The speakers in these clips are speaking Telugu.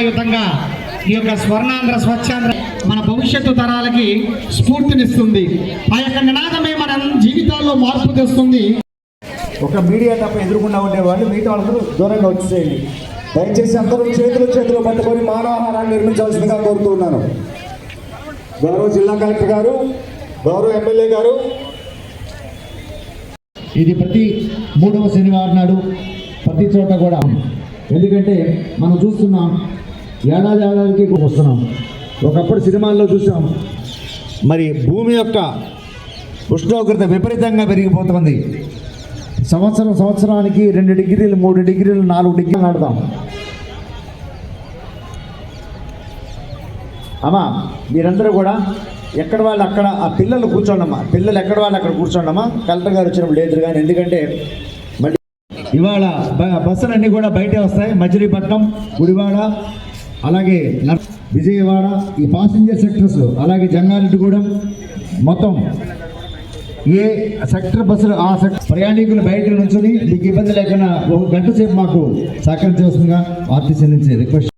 బాధ్యతాయుతంగా ఈ యొక్క స్వర్ణాంధ్ర స్వచ్ఛాంధ్ర మన భవిష్యత్తు తరాలకి స్ఫూర్తినిస్తుంది. ఆ యొక్క నినాదమే మన జీవితాల్లో మార్పు తెస్తుంది. ఒక మీడియా తప్ప ఎదురుకుండా ఉండేవాళ్ళు మిగతా వాళ్ళందరూ దూరంగా వచ్చేసేయండి దయచేసి అందరూ చేతులు చేతులు పట్టుకొని మానవాహారాన్ని నిర్మించవలసిందిగా కోరుతున్నాను గౌరవ జిల్లా కలెక్టర్ గారు గౌరవ ఎమ్మెల్యే గారు. ఇది ప్రతి మూడవ శనివారం నాడు ప్రతి చోట కూడా. ఎందుకంటే మనం చూస్తున్నాం ఏడాది ఏడాదికి వస్తున్నాం. ఒకప్పుడు సినిమాల్లో చూసాం. మరి భూమి యొక్క ఉష్ణోగ్రత విపరీతంగా పెరిగిపోతుంది. సంవత్సరం సంవత్సరానికి రెండు డిగ్రీలు మూడు డిగ్రీలు నాలుగు డిగ్రీలు నడదాం అమ్మా మీరందరూ కూడా ఎక్కడ వాళ్ళు అక్కడ ఆ పిల్లలు కూర్చోండమ్మా. పిల్లలు ఎక్కడ వాళ్ళు అక్కడ కూర్చోండమ్మా. కలెక్టర్ గారు వచ్చినప్పుడు లేదు కానీ ఎందుకంటే మళ్ళీ ఇవాళ బ- బస్సులన్నీ కూడా బయటే వస్తాయి. మచిలీపట్నం గుడివాడ అలాగే విజయవాడ ఈ పాసింజర్ సెక్టర్స్ అలాగే జంగారెడ్డిగూడెం మొత్తం ఏ సెక్టర్ బస్సులు ఆ సెక్టర్ ప్రయాణికులు బయట నుంచుని మీకు ఇబ్బంది లేకుండా ఒక గంట సేపు మాకు సహకరించవలసిందిగా ఆర్టీసీ నుంచి రిక్వెస్ట్.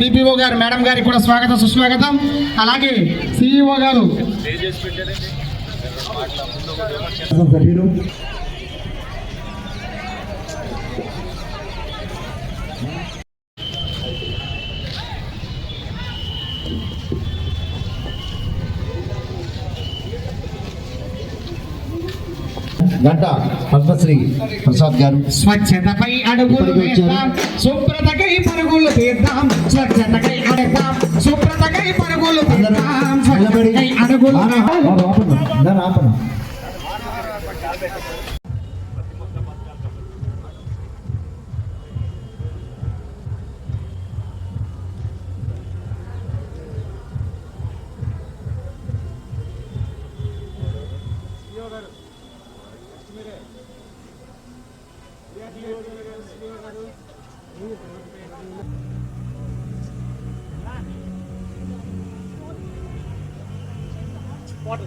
డిపిఓ గారు మేడం గారికి కూడా స్వాగతం సుస్వాగతం. అలాగే సిఇఓ గారు. సభ్యులు గంట పద్మశ్రీ ప్రసాద్ గారు. స్వచ్ఛతపై అడుగులు వేద్దాం. శుభ్రతకై పరుగులు తీద్దాం. స్వచ్ఛతకై అడుగుదాం శుభ్రతకై పరుగులు తీద్దాం. స్వచ్ఛతకై అడుగులు Bottle.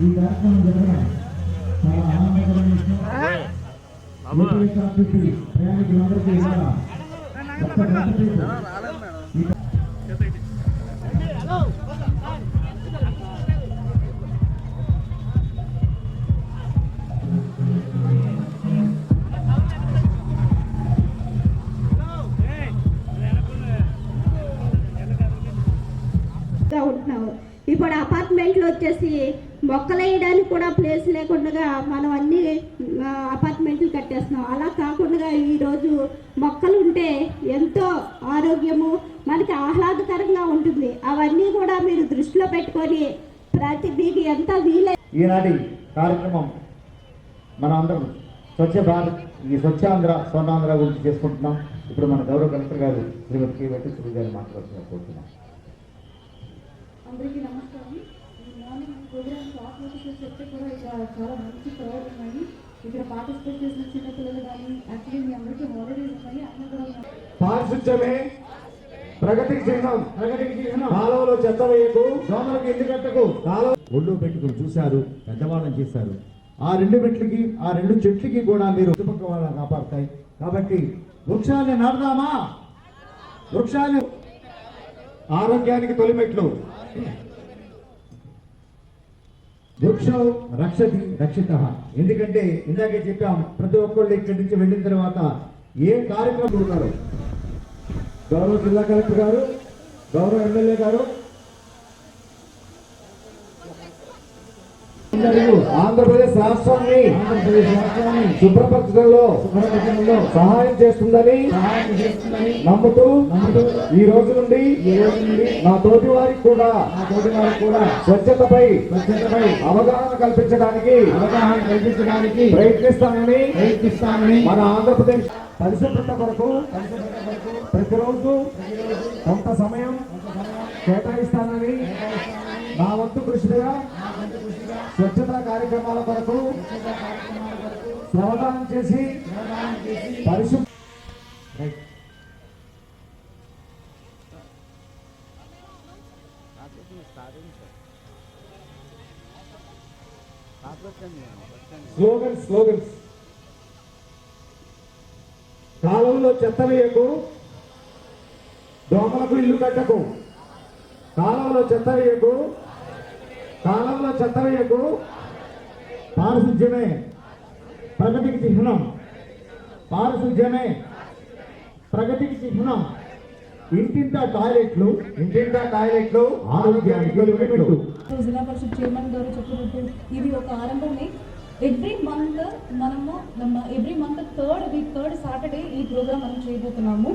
ఈ కార్యక్రమం జరగడం చాలా ఆనందకరమైన విషయం. ప్రయాణికులందరికీ ఒక్క గంట ఇప్పుడు అపార్ట్మెంట్లు వచ్చేసి మొక్కలు వేయడానికి కూడా ప్లేస్ లేకుండా మనం అన్ని అపార్ట్మెంట్లు కట్టేస్తున్నాం. అలా కాకుండా ఈరోజు మొక్కలు ఉంటే ఎంతో ఆరోగ్యము మనకి ఆహ్లాదకరంగా ఉంటుంది. అవన్నీ కూడా మీరు దృష్టిలో పెట్టుకొని ప్రతి మీకు ఎంత వీలై ఈనాటి కార్యక్రమం మనం అందరం స్వచ్ఛ భారత్ ఈ స్వచ్ఛాంధ్ర స్వర్ణాంధ్ర గురించి చేసుకుంటున్నాం. ఇప్పుడు మన గౌరవ కలెక్టర్ గారు శ్రీమతి కే. వెంకటేశ్వరి గారు మాట్లాడుతున్నారు కోరుతున్నాం. అందరికీ నమస్కారం. మార్నింగ్ ప్రోగ్రామ్ టాప్ చెప్తే కూడా ఇక్కడ చాలా మంచి ప్రయోజనం ఉన్నాయి. ఇక్కడ పార్టిసిపేట్ చేసిన చిన్నపిల్లలు కానీ యాక్చువల్లీ మీ అందరికీ హాలిడేస్ ఉన్నాయి. అన్నీ కూడా ఉన్నాయి. పారిశుధ్యమే ప్రగతికి చిహ్నం. ప్రగతికి చిహ్నం. కాలువలో చెత్త వేయకు. దోమలకు ఇల్లు కట్టకు. కాలువ ఒళ్ళు పెట్టుకుని చూశారు పెద్దవాళ్ళని చేశారు. ఆ రెండు మెట్లకి ఆ రెండు చెట్లకి కూడా మీరు చుట్టుపక్కల వాళ్ళని కాపాడతాయి. కాబట్టి వృక్షాన్ని నాటుదామా? వృక్షాన్ని ఆరోగ్యానికి తొలిమెట్లు వృక్షం రక్షతి రక్షిత. ఎందుకంటే ఇందాకే చెప్పాం ప్రతి ఒక్కళ్ళు ఇక్కడి నుంచి వెళ్ళిన తర్వాత ఏ కార్యక్రమం ఉన్నారు గౌరవ జిల్లా కలెక్టర్ గారు గౌరవ ఎమ్మెల్యే గారు ఆంధ్రప్రదేశ్ రాష్ట్రాన్ని శుభ్రపరచడంలో సహాయం చేస్తుందని నమ్ముతూ నమ్ముతూ ఈ రోజు నుండి ఈ రోజు నుండి నా తోటి వారికి కూడా స్వచ్ఛతపై అవగాహన కల్పించడానికి అవగాహన కల్పించడానికి ప్రయత్నిస్తానని ప్రయత్నిస్తానని మన ఆంధ్రప్రదేశ్ పరిశుభ్రత కొరకు ప్రతిరోజు కొంత సమయం కేటాయిస్తానని నా వంతు కృషిగా స్వచ్ఛత కార్యక్రమాల కొరకు శ్రమదానం చేసి పరిశుభ్ర స్లోగన్స్ స్లోగన్స్. కాలంలో చెత్త వేయకు దోమలకు ఇల్లు కట్టకు. కాలంలో చెత్త వేయకు కాలంలో చెత్తవేయకు పారిశుధ్యమే ప్రగతికి చిహ్నం. పారిశుధ్యమే ప్రగతికి చిహ్నం. ఇంటింత టాయిలెట్లు ఇంటింత టాయిలెట్లు ఆరోగ్యానికి జిల్లా పరిషత్ చైర్మన్ గారు చెప్పినట్టు ఇది ఒక ఆరంభమే. ఎవ్రీ మంత్ మనము నమ్మ every month third week third Saturday ఈ ప్రోగ్రామ్ మనం చేయబోతున్నాము.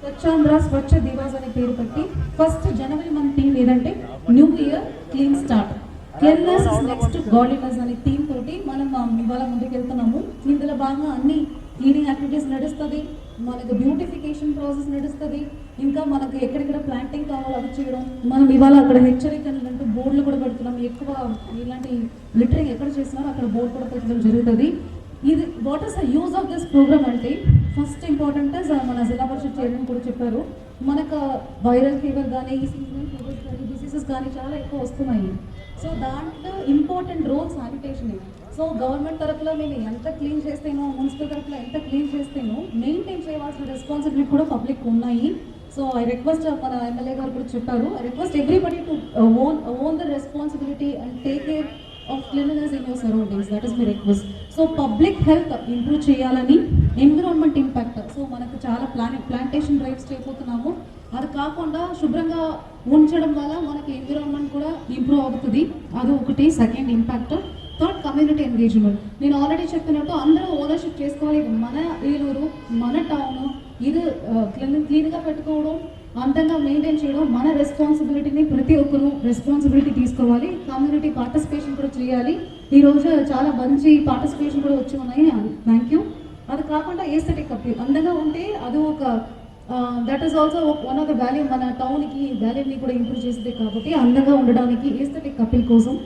స్వచ్ఛాంధ్ర స్వచ్ఛ దివాజ్ అనే పేరు పెట్టి ఫస్ట్ జనవరి మంత్ థీమ్ ఏదంటే new year clean start clearness next godliness అనే థీమ్ తోటి మనం ఇవాళ ముందుకు వెళ్తున్నాము ఇందులో బాగా అన్ని క్లీనింగ్ యాక్టివిటీస్ నడుస్తుంది. మనకు బ్యూటిఫికేషన్ ప్రాసెస్ నడుస్తుంది. ఇంకా మనకు ఎక్కడెక్కడ ప్లాంటింగ్ కావాలో అవి చేయడం. మనం ఇవాళ అక్కడ హెచ్చరికలు అంటూ బోర్డులు కూడా పెడుతున్నాం. ఎక్కువ ఇలాంటి లిటరింగ్ ఎక్కడ చేస్తున్నారో అక్కడ బోర్డు కూడా పెట్టడం జరుగుతుంది. ఇది what is the use of this program అంటే ఫస్ట్ ఇంపార్టెంట్ మన జిల్లా పరిషత్ చైర్మన్ కూడా చెప్పారు. మనకు వైరల్ ఫీవర్ కానీ ఈ కానీ చాలా ఎక్కువ వస్తున్నాయి. సో దాంట్లో important role sanitation so government తరఫులో నేను ఎంత క్లీన్ చేస్తేనో మున్సిపల్ తరఫులో ఎంత క్లీన్ చేస్తేనో మెయింటైన్ చేయవలసిన రెస్పాన్సిబిలిటీ కూడా పబ్లిక్ ఉన్నాయి. సో ఐ రిక్వెస్ట్ మన ఎమ్మెల్యే గారు కూడా చెప్పారు. I request everybody to own own the responsibility and take care of cleanliness in your surroundings that is my request so public health improve చేయాలని ఎన్విరాన్మెంట్ ఇంపాక్ట్ సో మనకు చాలా ప్లాన్ ప్లాంటేషన్ డ్రైవ్స్ చేయబోతున్నాము. అది కాకుండా శుభ్రంగా ఉంచడం వల్ల మనకి ఎన్విరాన్మెంట్ కూడా ఇంప్రూవ్ అవుతుంది. అది ఒకటి. Second impact third community engagement నేను ఆల్రెడీ చెప్పినట్టు అందరూ ఓనర్షిప్ చేసుకోవాలి. మన ఏలూరు మన టౌన్ ఇది క్లీన్ క్లీన్గా పెట్టుకోవడం అందంగా మెయింటైన్ చేయడం మన రెస్పాన్సిబిలిటీని ప్రతి ఒక్కరు రెస్పాన్సిబిలిటీ తీసుకోవాలి. కమ్యూనిటీ పార్టిసిపేషన్ కూడా చేయాలి. ఈ రోజు చాలా మంచి పార్టిసిపేషన్ కూడా వచ్చి ఉన్నాయి. థ్యాంక్ యూ అది కాకుండా ఏస్థెటిక్ అప్పీల్ అందంగా ఉంటే అది ఒక that is also one of the value మన టౌన్కి వాల్యూని కూడా ఇంప్రూవ్ చేసింది కాబట్టి అందంగా ఉండడానికి ఏస్థెటిక్ కపిల్ కోసం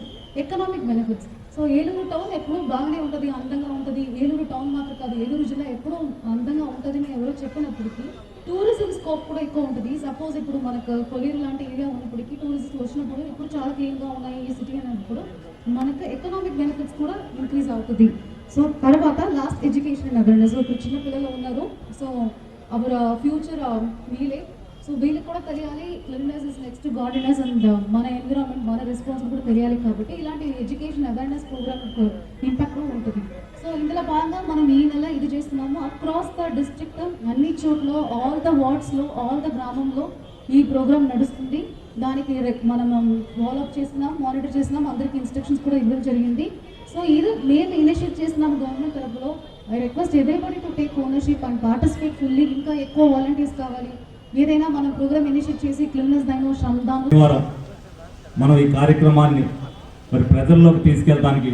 economic benefits so Eluru town ఎప్పుడూ బాగానే ఉంటుంది అందంగా ఉంటుంది. ఏలూరు టౌన్ మాత్రం కాదు ఏలూరు జిల్లా ఎప్పుడూ అందంగా ఉంటుంది అని ఎవరో చెప్పినప్పటికీ టూరిజం స్కోప్ కూడా ఎక్కువ ఉంటుంది. సపోజ్ ఇప్పుడు మనకు కొలీరు లాంటి ఏరియా ఉన్నప్పటికీ టూరిస్ట్ వచ్చినప్పుడు ఇప్పుడు చాలా క్లీన్గా ఉన్నాయి ఈ సిటీ అన్నప్పుడు మనకు ఎకనామిక్ బెనిఫిట్స్ కూడా ఇంక్రీజ్ అవుతుంది. సో తర్వాత లాస్ట్ ఎడ్యుకేషన్ అండ్ అవేర్నెస్ ఇప్పుడు చిన్న పిల్లలు ఉన్నారు. So our future uh, uh, వీలే. సో వీళ్ళకి కూడా తెలియాలి cleanness is next godliness and మన ఎన్విరాన్మెంట్ మన రెస్పాన్స్ కూడా తెలియాలి కాబట్టి ఇలాంటి ఎడ్యుకేషన్ అవేర్నెస్ ప్రోగ్రామ్ ఇంపాక్ట్ ఉంటుంది. సో ఇందులో భాగంగా మనం ఈ నెల ఇది చేస్తున్నాము. అక్రాస్ ద డిస్ట్రిక్ట్ అన్ని చోట్ల ఆల్ ద వార్డ్స్లో ఆల్ ద గ్రామంలో ఈ ప్రోగ్రామ్ నడుస్తుంది. దానికి రెక్- మనం um, ఫాలోఅప్ చేస్తున్నాం మానిటర్ చేస్తున్నాం అందరికి ఇన్స్ట్రక్షన్స్ కూడా ఇవ్వడం జరిగింది. సో ఇది మేము ఇనిషియేట్ చేస్తున్నాం government తరఫులో. I request everybody to take ownership and participate fully ఇంకా ఎక్కువ వాలంటీర్స్ కావాలి. ఏదైనా మనం ప్రోగ్రామ్ ఇనిషియేట్ చేసి క్లినెస్ దైనో శ్రమదానం ద్వారా మనం ఈ కార్యక్రమాన్ని మరి ప్రజల్లోకి తీసుకెళ్ళడానికి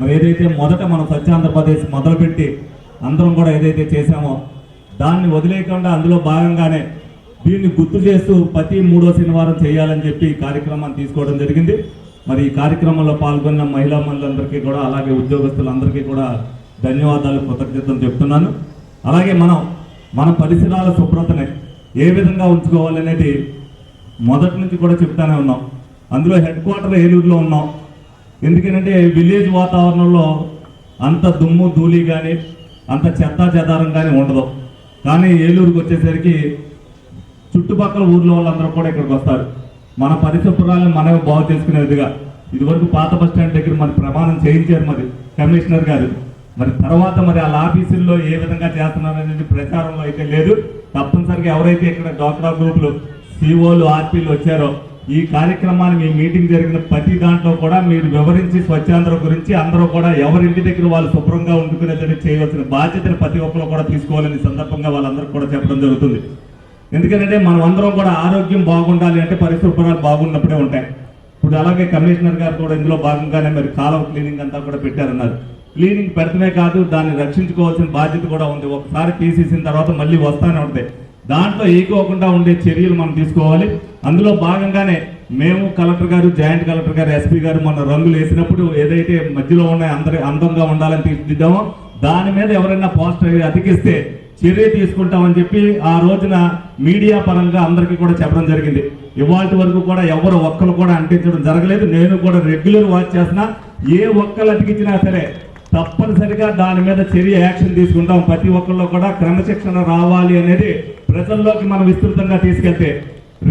మరి ఏదైతే మొదట మనం స్వచ్ఛ ఆంధ్రప్రదేశ్ మొదలుపెట్టి అందరం కూడా ఏదైతే చేశామో దాన్ని వదిలేయకుండా అందులో భాగంగానే దీన్ని గుర్తు చేస్తూ ప్రతి మూడో శనివారం చేయాలని చెప్పి ఈ కార్యక్రమాన్ని తీసుకోవడం జరిగింది. మరి ఈ కార్యక్రమంలో పాల్గొన్న మహిళా మనులందరికీ కూడా అలాగే ఉద్యోగస్తులందరికీ కూడా ధన్యవాదాలు కృతజ్ఞతలు చెప్తున్నాను. అలాగే మనం మన పరిసరాల శుభ్రతని ఏ విధంగా ఉంచుకోవాలనేది మొదటి నుంచి కూడా చెప్తానే ఉన్నాం. అందులో హెడ్ క్వార్టర్ ఏలూరులో ఉన్నాం. ఎందుకంటే విలేజ్ వాతావరణంలో అంత దుమ్ము ధూళి కానీ అంత చెత్త చెదారం కానీ ఉండదు. కానీ ఏలూరుకి వచ్చేసరికి చుట్టుపక్కల ఊర్లో వాళ్ళందరూ కూడా ఇక్కడికి వస్తారు. మన పరిశుభ్రాలను మనమే బాగు చేసుకునేదిగా ఇదివరకు పాత బస్ స్టాండ్ దగ్గర మన ప్రమాణం చేయించారు మరి కమిషనర్ గారు. మరి తర్వాత మరి వాళ్ళ ఆఫీసుల్లో ఏ విధంగా చేస్తున్నారు అనేది ప్రచారంలో అయితే లేదు. తప్పనిసరిగా ఎవరైతే ఇక్కడ డాక్టర్ గ్రూపులు సిఓలు ఆర్పీలు వచ్చారో ఈ కార్యక్రమాన్ని మీ మీటింగ్ జరిగిన ప్రతి దాంట్లో కూడా మీరు వివరించి స్వచ్ఛాంధ్ర గురించి అందరూ కూడా ఎవరింటి దగ్గర వాళ్ళు శుభ్రంగా ఉండుకునేదని చేయవలసిన బాధ్యతను ప్రతి ఒక్కరు కూడా తీసుకోవాలని సందర్భంగా వాళ్ళందరూ కూడా చెప్పడం జరుగుతుంది. ఎందుకంటే మనం అందరం కూడా ఆరోగ్యం బాగుండాలి అంటే పరిశుభ్రాలు బాగున్నప్పుడే ఉంటాయి. ఇప్పుడు అలాగే కమిషనర్ గారు కూడా ఇందులో భాగంగానే మరి కాలం క్లీనింగ్ అంతా కూడా పెట్టారన్నారు. క్లీనింగ్ పెడతమే కాదు దాన్ని రక్షించుకోవాల్సిన బాధ్యత కూడా ఉంది. ఒకసారి తీసేసిన తర్వాత మళ్ళీ వస్తానే ఉంటాయి దాంట్లో ఏకోకుండా ఉండే చర్యలు మనం తీసుకోవాలి. అందులో భాగంగానే మేము కలెక్టర్ గారు జాయింట్ కలెక్టర్ గారు ఎస్పీ గారు మన రంగులు వేసినప్పుడు ఏదైతే మధ్యలో ఉన్నాయి అందరి అందంగా ఉండాలని తీర్చిదిద్దామో దాని మీద ఎవరైనా పోస్టర్ అతికిస్తే చర్య తీసుకుంటామని చెప్పి ఆ రోజున మీడియా పరంగా అందరికీ కూడా చెప్పడం జరిగింది. ఇవాళ వరకు కూడా ఎవరు ఒక్కరు కూడా అంటించడం జరగలేదు. నేను కూడా రెగ్యులర్ వాచ్ చేస్తున్నా. ఏ ఒక్కరు అతికించినా సరే తప్పనిసరిగా దాని మీద చర్య యాక్షన్ తీసుకుంటాం. ప్రతి ఒక్కళ్ళు కూడా క్రమశిక్షణ రావాలి అనేది ప్రజల్లోకి మనం విస్తృతంగా తీసుకెళ్తే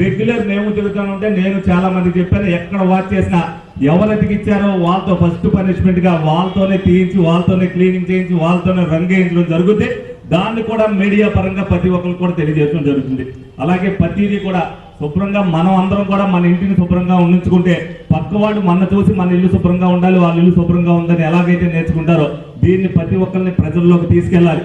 రెగ్యులర్ మేము తిరుగుతానంటే నేను చాలా మంది చెప్పాను ఎక్కడ వాచ్ చేసినా ఎవరెతికి ఇచ్చారో వాళ్ళతో ఫస్ట్ పనిష్మెంట్గా వాళ్ళతోనే తీయించి వాళ్ళతోనే క్లీనింగ్ చేయించి వాళ్ళతోనే రంగు వేయించడం జరుగుతుంది దాన్ని కూడా మీడియా పరంగా ప్రతి ఒక్కరు కూడా తెలియజేయడం జరుగుతుంది. అలాగే ప్రతిదీ కూడా శుభ్రంగా మనం అందరం కూడా మన ఇంటిని శుభ్రంగా ఉండించుకుంటే పక్క వాళ్ళు మన చూసి మన ఇల్లు శుభ్రంగా ఉండాలి వాళ్ళ ఇల్లు శుభ్రంగా ఉందని ఎలాగైతే నేర్చుకుంటారో దీన్ని ప్రతి ఒక్కరిని ప్రజల్లోకి తీసుకెళ్ళాలి.